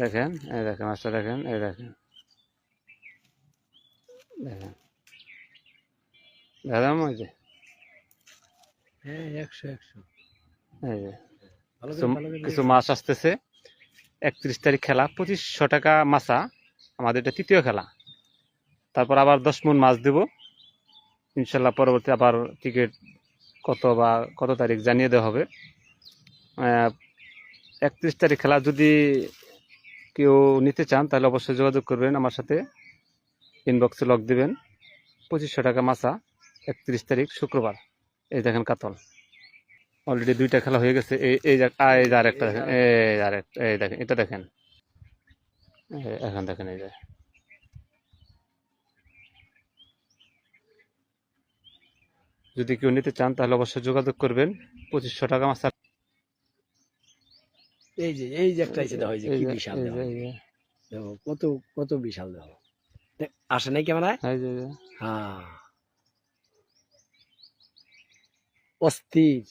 দেখেন এই দেখেন মাছটা দেখেন এই দেখেন। দেখেন। দাদা ওই যে। হ্যাঁ একশো একশো। এই যে। কিছু মাছ আসতেছে। একত্রিশ তারিখ খেলা পঁচিশশো টাকা মাছা। আমাদের এটা তৃতীয় খেলা। তারপর আবার দশ মন মাছ দেব। ইনশাল্লাহ পরবর্তী আবার টিকিট কত বা কত তারিখ জানিয়ে দেওয়া হবে। একত্রিশ তারিখ খেলা যদি কেউ নিতে চান তাহলে অবশ্যই যোগাযোগ করবেন আমার সাথে। ইনবক্সে লক দেবেন। পঁচিশশো টাকা মাছা একত্রিশ তারিখ শুক্রবার। এই দেখেন কাতল। অলরেডি দুইটা খেলা হয়ে গেছে। এই এই যে- আ, এই যে আরেকটা দেখেন। এই আরেকটা এই দেখেন এটা দেখেন। এখন দেখেন এই যে। যদি কেউ নিতে চান তাহলে অবশ্যই যোগাযোগ করবেন। পঁচিশশো টাকা মাছ। এই যে এই যে একটা এই যে কি বিশাল দেখো। কত কত বিশাল দেখো। আসে নাই ক্যামেরায়। হ্যাঁ। অস্থির।